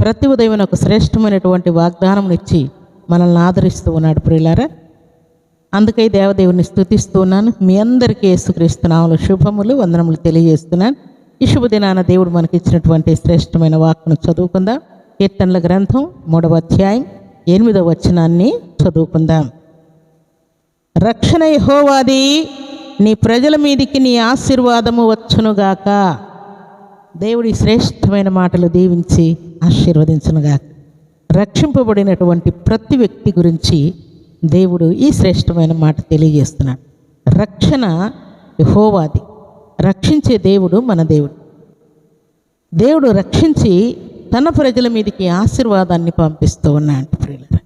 ప్రతి ఉదయం ఒక శ్రేష్టమైనటువంటి వాగ్దానం ఇచ్చి మనల్ని ఆదరిస్తూ ఉన్నాడు ప్రియులారా. అందుకే దేవదేవుని స్తుతిస్తూ ఉన్నాను. మీ అందరికీ యేసుక్రీస్తున్నాములు శుభములు వందనములు తెలియజేస్తున్నాను. ఈ శుభదినాన దేవుడు మనకి ఇచ్చినటువంటి శ్రేష్టమైన వాక్కును చదువుకుందాం. కీర్తనల గ్రంథం మూడవ అధ్యాయం ఎనిమిదవ వచనాన్ని చదువుకుందాం. రక్షణ యహోవాది నీ ప్రజల మీదికి నీ ఆశీర్వాదము వచ్చునుగాక. దేవుడి శ్రేష్టమైన మాటలు దీవించి ఆశీర్వదించునుగాక. రక్షింపబడినటువంటి ప్రతి వ్యక్తి గురించి దేవుడు ఈ శ్రేష్టమైన మాట తెలియజేస్తున్నాడు. రక్షణ హోవాది రక్షించే దేవుడు మన దేవుడు. దేవుడు రక్షించి తన ప్రజల మీదకి ఆశీర్వాదాన్ని పంపిస్తూ ఉన్నాడు ప్రియులరా.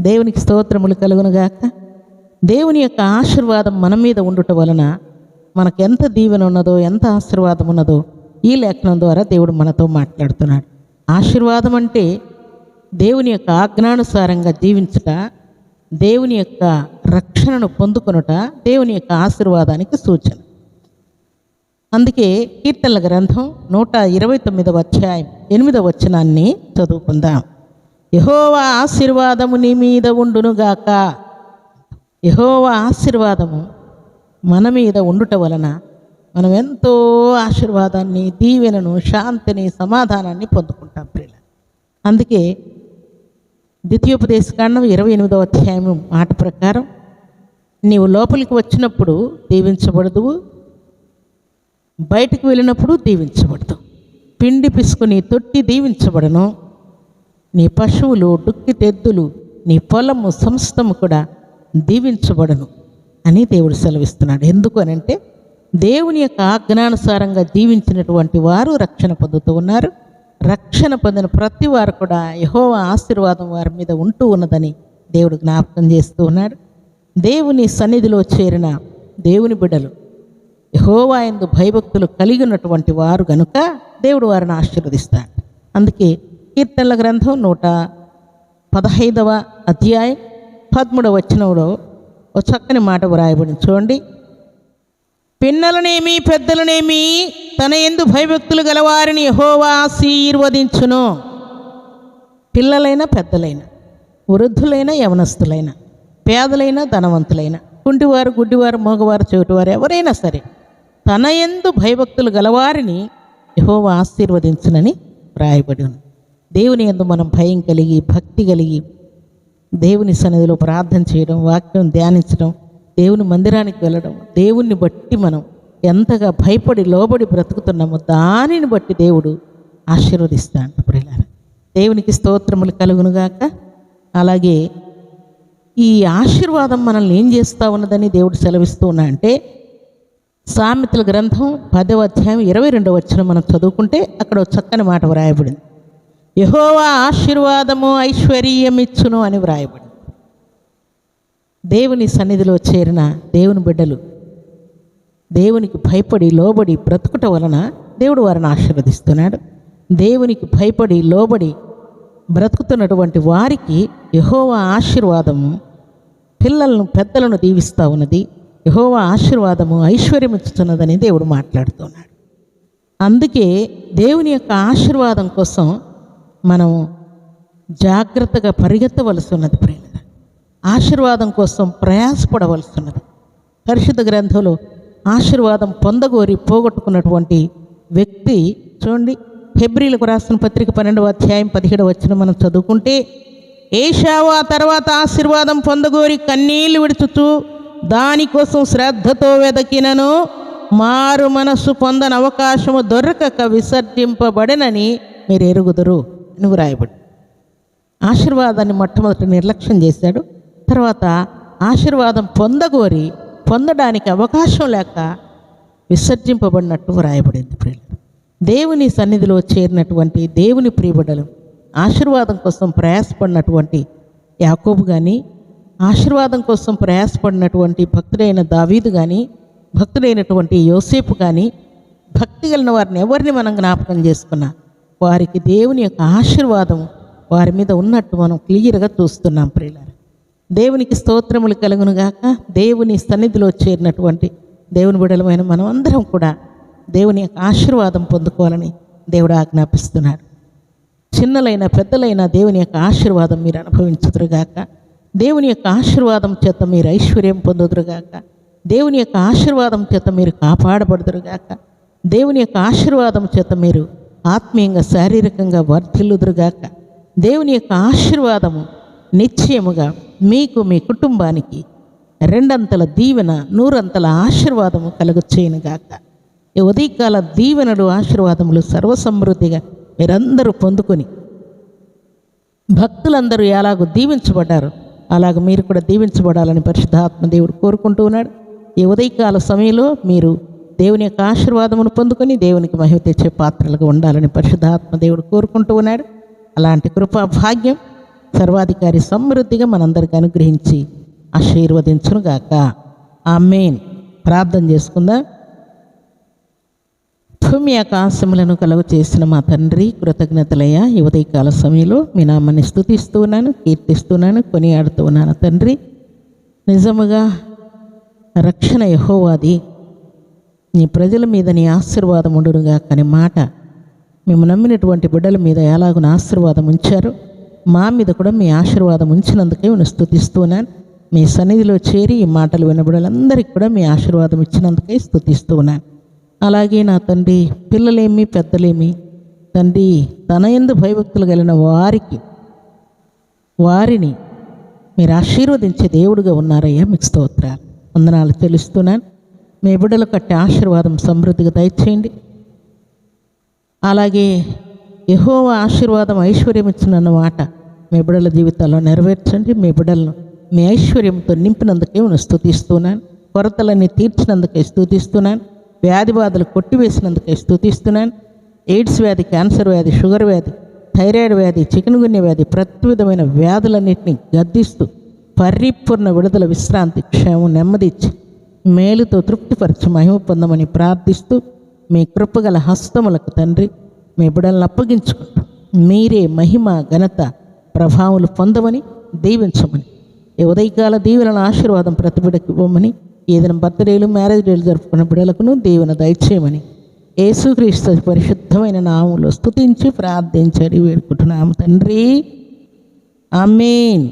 దేవునికి స్తోత్రములు కలుగునుగాక. దేవుని యొక్క ఆశీర్వాదం మన మీద ఉండుట వలన మనకు ఎంత దీవెన ఉన్నదో ఎంత ఆశీర్వాదం ఉన్నదో ఈ లేఖనం ద్వారా దేవుడు మనతో మాట్లాడుతున్నాడు. ఆశీర్వాదం అంటే దేవుని యొక్క ఆజ్ఞానుసారంగా జీవించుట దేవుని యొక్క రక్షణను పొందుకొనుట దేవుని యొక్క ఆశీర్వాదానికి సూచన. అందుకే కీర్తనల గ్రంథం నూట ఇరవై తొమ్మిదవ అధ్యాయం ఎనిమిదవ వచనాన్ని చదువుకుందాం. యహోవా ఆశీర్వాదము నీ మీద ఉండునుగాక. యహోవా ఆశీర్వాదము మన మీద ఉండుట వలన మనం ఎంతో ఆశీర్వాదాన్ని దీవెనను శాంతిని సమాధానాన్ని పొందుకుంటాం ప్రియుల. అందుకే ద్వితీయోపదేశకాండం ఇరవై ఎనిమిదవ అధ్యాయం మాట ప్రకారం నీవు లోపలికి వచ్చినప్పుడు దీవించబడదువు బయటకు వెళ్ళినప్పుడు దీవించబడదు. పిండి పిసుకుని తొట్టి దీవించబడను నీ పశువులు డుక్కి తెద్దులు నీ పొలము సంస్థము కూడా దీవించబడను అని దేవుడు సెలవిస్తున్నాడు. ఎందుకు అని అంటే దేవుని యొక్క ఆజ్ఞానుసారంగా జీవించినటువంటి వారు రక్షణ పొందుతూ ఉన్నారు. రక్షణ పొందిన ప్రతి వారు కూడా యహోవ ఆశీర్వాదం వారి మీద ఉంటూ ఉన్నదని దేవుడు జ్ఞాపకం చేస్తూ ఉన్నాడు దేవుని సన్నిధిలో చేరిన దేవుని బిడ్డలు యహోవా ఎందు భయభక్తులు కలిగి ఉన్నటువంటి వారు గనుక దేవుడు వారిని ఆశీర్వదిస్తాడు. అందుకే కీర్తనల గ్రంథం నూట పదహైదవ అధ్యాయం పదమూడవ వచనంలో ఒక చక్కని మాట వ్రాయబడి చూడండి. పిన్నలనేమి పెద్దలనేమి తన ఎందు భయభక్తులు గలవారిని యహోవా ఆశీర్వదించును. పిల్లలైన పెద్దలైన వృద్ధులైన యవనస్తులైన పేదలైన ధనవంతులైన కుంటివారు గుడ్డివారు మగవారు చెవిటివారు ఎవరైనా సరే తన ఎందు భయభక్తులు గలవారిని యహోవా ఆశీర్వదించునని వ్రాయబడి ఉంది దేవుని ఎందు మనం భయం కలిగి భక్తి కలిగి దేవుని సన్నిధిలో ప్రార్థన చేయడం వాక్యం ధ్యానించడం దేవుని మందిరానికి వెళ్ళడం దేవుణ్ణి బట్టి మనం ఎంతగా భయపడి లోబడి బ్రతుకుతున్నామో దానిని బట్టి దేవుడు ఆశీర్వదిస్తాడు. ప్రియులారా దేవునికి స్తోత్రములు కలుగునుగాక. అలాగే ఈ ఆశీర్వాదం మనల్ని ఏం చేస్తూ ఉన్నదని దేవుడు సెలవిస్తూ ఉన్నా అంటే సామెతల గ్రంథం పదవ అధ్యాయం ఇరవై రెండవ వచ్చిన మనం చదువుకుంటే అక్కడ చక్కని మాట వ్రాయబడింది. యహోవా ఆశీర్వాదము ఐశ్వర్యమిచ్చును అని వ్రాయబడింది. దేవుని సన్నిధిలో చేరిన దేవుని బిడ్డలు దేవునికి భయపడి లోబడి బ్రతుకుట వలన దేవుడు వారిని ఆశీర్వదిస్తున్నాడు. దేవునికి భయపడి లోబడి బ్రతుకుతున్నటువంటి వారికి యహోవా ఆశీర్వాదము పిల్లలను పెద్దలను దీవిస్తూ ఉన్నది. యహోవా ఆశీర్వాదము ఐశ్వర్యమిచ్చుతున్నదని దేవుడు మాట్లాడుతున్నాడు. అందుకే దేవుని యొక్క ఆశీర్వాదం కోసం మనం జాగ్రత్తగా పరిగెత్తవలసి ఉన్నది ప్రేమ. ఆశీర్వాదం కోసం ప్రయాసపడవలసినది. పరిశుద్ధ గ్రంథంలో ఆశీర్వాదం పొందగోరి పోగొట్టుకున్నటువంటి వ్యక్తి చూడండి హెబ్రిలకు రాసిన పత్రిక పన్నెండవ అధ్యాయం పదిహేడవ వచ్చిన మనం చదువుకుంటే ఏషావు ఆ తర్వాత ఆశీర్వాదం పొందగోరి కన్నీళ్ళు విడుచుతూ దానికోసం శ్రద్ధతో వెదకినను మారు మనస్సు పొందని అవకాశము దొరకక విసర్జింపబడనని మీరు ఎరుగుదురు అని వ్రాయబడి ఆశీర్వాదాన్ని మొట్టమొదటి నిర్లక్ష్యం చేశాడు. తర్వాత ఆశీర్వాదం పొందగోరి పొందడానికి అవకాశం లేక విసర్జింపబడినట్టు వ్రాయబడింది ప్రియులు దేవుని సన్నిధిలో చేరినటువంటి దేవుని ప్రియబడలు ఆశీర్వాదం కోసం ప్రయాసపడినటువంటి యాకోబు కానీ ఆశీర్వాదం కోసం ప్రయాసపడినటువంటి భక్తుడైన దావీదు కానీ భక్తుడైనటువంటి యోసేపు కానీ భక్తి కలిగిన వారిని ఎవరిని మనం జ్ఞాపకం చేసుకున్నా వారికి దేవుని యొక్క ఆశీర్వాదం వారి మీద ఉన్నట్టు మనం క్లియర్గా చూస్తున్నాం ప్రియులారు. దేవునికి స్తోత్రములు కలుగును గాక. దేవుని సన్నిధిలో చేరినటువంటి దేవుని బిడలమైన మనం అందరం కూడా దేవుని యొక్క ఆశీర్వాదం పొందుకోవాలని దేవుడు ఆజ్ఞాపిస్తున్నాడు. చిన్నలైన పెద్దలైన దేవుని యొక్క ఆశీర్వాదం మీరు అనుభవించుదురుగాక దేవుని యొక్క ఆశీర్వాదం చేత మీరు ఐశ్వర్యం పొందుదురుగాక దేవుని యొక్క ఆశీర్వాదం చేత మీరు కాపాడబడుదురుగాక దేవుని యొక్క ఆశీర్వాదం చేత మీరు ఆత్మీయంగా శారీరకంగా వర్ధిల్లుదురుగాక దేవుని యొక్క ఆశీర్వాదము నిశ్చయముగా మీకు మీ కుటుంబానికి రెండంతల దీవెన నూరంతల ఆశీర్వాదము కలుగుచేయనుగాక ఈ ఉదయకాల దీవెనలు ఆశీర్వాదములు సర్వసమృద్ధిగా మీరందరూ పొందుకొని భక్తులందరూ ఎలాగో దీవించబడ్డారు అలాగ మీరు కూడా దీవించబడాలని పరిశుద్ధాత్మ దేవుడు కోరుకుంటూ ఉన్నాడు. ఈ ఉదయకాల సమయంలో మీరు దేవుని యొక్క ఆశీర్వాదమును పొందుకొని దేవునికి మహిమ తెచ్చే పాత్రలుగా ఉండాలని పరిశుద్ధాత్మ దేవుడు కోరుకుంటూ ఉన్నాడు. అలాంటి కృపా భాగ్యం సర్వాధికారి సమృద్ధిగా మనందరికీ అనుగ్రహించి ఆశీర్వదించునుగాక ఆమెన్. ప్రార్థన చేసుకుందాం? భూమి ఆకాశములను కలుగు చేసిన మా తండ్రి కృతజ్ఞతలయ్యా ఈ ఉదయకాల సమయంలో మీ నామాన్ని స్థుతిస్తూ ఉన్నాను కీర్తిస్తున్నాను కొనియాడుతూ ఉన్నాను తండ్రి. నిజముగా రక్షణ యహోవాది. నీ ప్రజల మీద నీ ఆశీర్వాదం ఉండునుగా కానీ మాట. మేము నమ్మినటువంటి బిడ్డల మీద ఎలాగున ఆశీర్వాదం ఉంచారు? మా మీద కూడా మీ ఆశీర్వాదం ఉంచినందుకే నేను స్థుతిస్తున్నాను మీ సన్నిధిలో చేరి ఈ మాటలు విన్న కూడా మీ ఆశీర్వాదం ఇచ్చినందుకే స్థుతిస్తున్నాను అలాగే నా తండ్రి పిల్లలేమి పెద్దలేమి తండ్రి తన ఎందు భయభక్తులు కలిగిన వారికి వారిని మీరు ఆశీర్వదించే దేవుడుగా ఉన్నారయ్యా మీకు స్తోత్రాలు. వందనాలు తెలుస్తున్నాను మీ బిడ్డలు కట్టే ఆశీర్వాదం సమృద్ధిగా దయచేయండి. అలాగే యహోవ ఆశీర్వాదం ఐశ్వర్యం ఇచ్చినన్న మాట మీ బిడ్డల జీవితాల్లో నెరవేర్చండి. మీ బిడ్డలను మీ ఐశ్వర్యంతో నింపినందుకే నేను స్థుతిస్తున్నాను కొరతలన్నీ తీర్చినందుకే స్థుతిస్తున్నాను వ్యాధి బాధలు కొట్టివేసినందుకే స్థుతిస్తున్నాను ఎయిడ్స్ వ్యాధి క్యాన్సర్ వ్యాధి షుగర్ వ్యాధి థైరాయిడ్ వ్యాధి చికెన్ గున్య వ్యాధి ప్రతి విధమైన వ్యాధులన్నింటినీ గద్దిస్తూ పరిపూర్ణ విడుదల విశ్రాంతి క్షేమం నెమ్మదిచ్చి మేలుతో తృప్తిపరచి మహిమ పొందమని ప్రార్థిస్తూ మీ కృపగల హస్తములకు తండ్రి మీ బిడలను అప్పగించుకుంటూ. మీరే మహిమ ఘనత ప్రభావాలు పొందమని దీవించమని. ఈ ఉదయకాల దీవెనల ఆశీర్వాదం ప్రతిబిడకి ఇవ్వమని ఏదైనా బర్త్డేలు మ్యారేజ్ డేలు జరుపుకున్న బిడలకును దీవెన దయచేయమని. యేసుక్రీస్తు పరిశుద్ధమైన నామంలో స్తుతించి ప్రార్థించడి వేడుకుంటున్నాము తండ్రి. ఆమెన్.